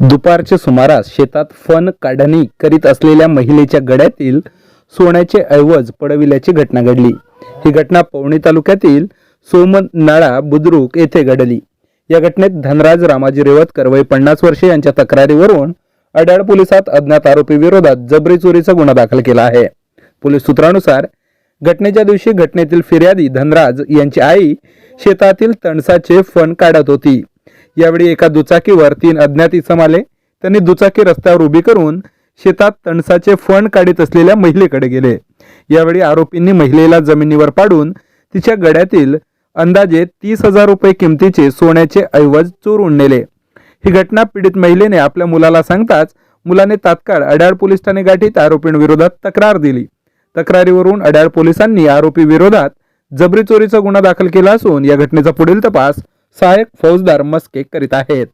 दुपारच्या सुमारास शेतात फन काढणी करीत असलेल्या महिलेच्या गड्यातील सोन्याचे ऐवज पडविल्याची घटना घडली. ही घटना पवणी तालुक्यातील सोमनाळा बुद्रुक येथे घडली. या घटनेत धनराज रामाजी रेवतकर वय पन्नास वर्षे यांच्या तक्रारीवरून अडाळ पोलिसात अज्ञात आरोपी विरोधात जबरी चोरीचा गुन्हा दाखल केला आहे. पोलीस सूत्रानुसार घटनेच्या दिवशी घटनेतील फिर्यादी धनराज यांची आई शेतातील तणसाचे फण काढत होती. यावेळी एका दुचाकीवर तीन अज्ञात इसम आले. त्यांनी दुचाकी रस्त्यावर उभी करून शेतात तणसाचे फण काढीत असलेल्या महिलेकडे गेले. यावेळी आरोपींनी महिलेला जमिनीवर पाडून तिच्या गड्यातील अंदाजे तीस हजार रुपये किमतीचे सोन्याचे ऐवज चोरून नेले. ही घटना पीडित महिलेने आपल्या मुलाला सांगताच मुलाने तात्काळ अड्याळ पोलीस ठाणे गाठीत आरोपींविरोधात तक्रार दिली. तक्रारीवरून अड्याळ पोलिसांनी आरोपी विरोधात जबरी चोरीचा गुन्हा दाखल केला असून या घटनेचा पुढील तपास सहाय्यक फौजदार मस्के करीत आहेत.